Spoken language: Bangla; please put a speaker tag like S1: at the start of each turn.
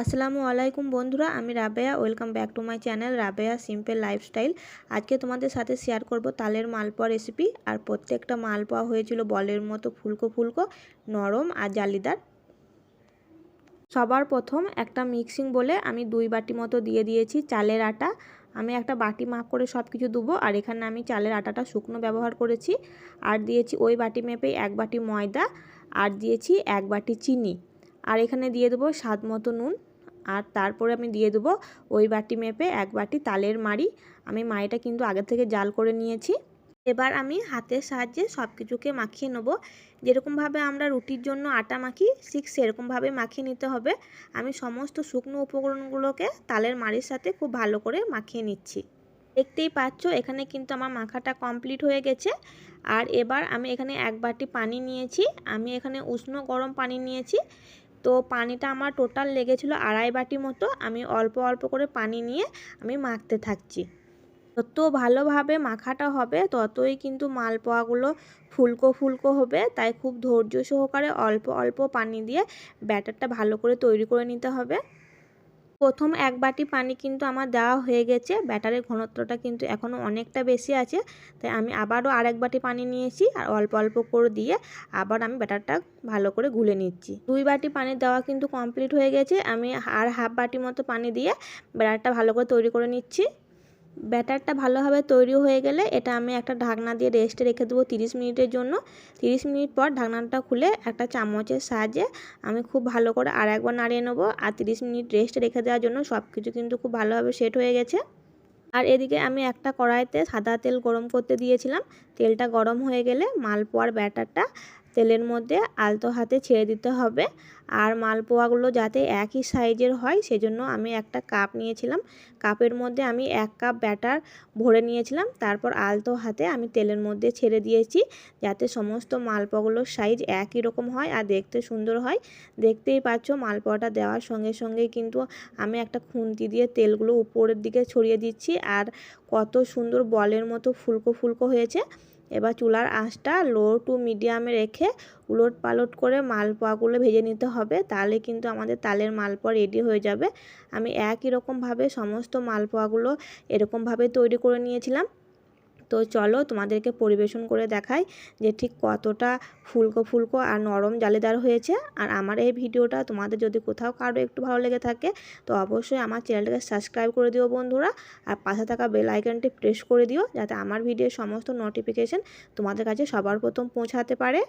S1: আসসালামু আলাইকুম বন্ধুরা, আমি Rabeya. Welcome back to my channel Rabeya simple lifestyle আজকে তোমাদের সাথে শেয়ার করব তালের মালপোয়া রেসিপি আর প্রত্যেকটা মালপোয়া হয়েছিল বলের মতো ফুলকো ফুলকো, নরম আর জালিদার। সবার প্রথম একটা মিক্সিং বলে আমি দুই বাটি মতো দিয়ে দিয়েছি চালের আটা। আমি একটা বাটি মাপ করে সব কিছু দেবো, আর এখানে আমি চালের আটাটা শুকনো ব্যবহার করেছি। আর দিয়েছি ওই বাটি মেপে এক বাটি ময়দা, আর দিয়েছি এক বাটি চিনি। আর এখানে দিয়ে দেবো স্বাদ মতো নুন। আর তারপরে আমি দিয়ে দেবো ওই বাটি মেপে এক বাটি তালের মাড়ি। আমি মাড়িটা কিন্তু আগে থেকে জাল করে নিয়েছি। এবার আমি হাতের সাহায্যে সব কিছুকে মাখিয়ে নেব। যেরকমভাবে আমরা রুটির জন্য আটা মাখি, ঠিক সেরকমভাবে মাখিয়ে নিতে হবে। আমি সমস্ত শুকনো উপকরণগুলোকে তালের মাড়ির সাথে খুব ভালো করে মাখিয়ে নিচ্ছি। দেখতেই পাচ্ছ, এখানে কিন্তু আমার মাখাটা কমপ্লিট হয়ে গেছে। আর এবার আমি এখানে এক বাটি পানি নিয়েছি। আমি এখানে উষ্ণ গরম পানি নিয়েছি। তো পানিটা আমার টোটাল লেগেছিল আড়াই বাটি মতো। আমি অল্প অল্প করে পানি নিয়ে আমি মাখতে থাকছি। যত ভালোভাবে মাখাটা হবে, ততই কিন্তু মালপোয়াগুলো ফুলকো ফুলকো হবে। তাই খুব ধৈর্য সহকারে অল্প অল্প পানি দিয়ে ব্যাটারটা ভালো করে তৈরি করে নিতে হবে। প্রথম এক বাটি পানি কিন্তু আমার দেওয়া হয়ে গেছে। ব্যাটারের ঘনত্বটা কিন্তু এখনও অনেকটা বেশি আছে। তাই আমি আবারও আরেক বাটি পানি নিয়েছি আর অল্প অল্প করে দিয়ে আবার আমি ব্যাটারটা ভালো করে গুলে নিচ্ছি। দুই বাটি পানি দেওয়া কিন্তু কমপ্লিট হয়ে গেছে। আমি আর হাফ বাটি মতো পানি দিয়ে ব্যাটারটা ভালো করে তৈরি করে নিচ্ছি। ব্যাটারটা ভালোভাবে তৈরি হয়ে গেলে এটা আমি একটা ঢাকনা দিয়ে রেস্টে রেখে দেবো তিরিশ মিনিটের জন্য। তিরিশ মিনিট পর ঢাকনাটা খুলে একটা চামচের সাহায্যে আমি খুব ভালো করে আর একবার নাড়িয়ে নেব। আর তিরিশ মিনিট রেস্টে রেখে দেওয়ার জন্য সব কিছু কিন্তু খুব ভালোভাবে সেট হয়ে গেছে। আর এদিকে আমি একটা কড়াইতে সাদা তেল গরম করতে দিয়েছিলাম। তেলটা গরম হয়ে গেলে মালপোয়ার ব্যাটারটা তেলের মধ্যে আলতো হাতে ছেড়ে দিতে হবে। আর মালপোয়াগুলো যাতে একই সাইজের হয়, সেজন্য আমি একটা কাপ নিয়েছিলাম। কাপের মধ্যে আমি এক কাপ ব্যাটার ভরে নিয়েছিলাম। তারপর আলতো হাতে আমি তেলের মধ্যে ছেড়ে দিয়েছি, যাতে সমস্ত মালপোয়াগুলোর সাইজ একই রকম হয় আর দেখতে সুন্দর হয়। দেখতেই পাচ্ছ, মালপোয়াটা দেওয়ার সঙ্গে সঙ্গে কিন্তু আমি একটা খুন্তি দিয়ে তেলগুলো উপরের দিকে ছড়িয়ে দিচ্ছি। আর কত সুন্দর বলের মতো ফুলকো ফুলকো হয়েছে। এবার চুলার আঁচটা লো টু মিডিয়ামে রেখে উলট পালট করে মালপোয়াগুলো ভেজে নিতে হবে। তাহলে কিন্তু আমাদের তালের মালপোয়া রেডি হয়ে যাবে। আমি একই রকমভাবে সমস্ত মালপোয়াগুলো এরকমভাবে তৈরি করে নিয়েছিলাম। তো চলো তোমাদেরকে পরিবেশন করে দেখাই যে ঠিক কতটা ফুলকো ফুলকো আর নরম জালেদার হয়েছে। আর আমার এই ভিডিওটা তোমাদের যদি কোথাও কারও একটু ভালো লেগে থাকে, তো অবশ্যই আমার চ্যানেলটাকে সাবস্ক্রাইব করে দিও বন্ধুরা। আর পাশে থাকা বেল আইকনটি প্রেস করে দিও যাতে আমার ভিডিওর সমস্ত নোটিফিকেশান তোমাদের কাছে সবার প্রথম পৌঁছাতে পারে।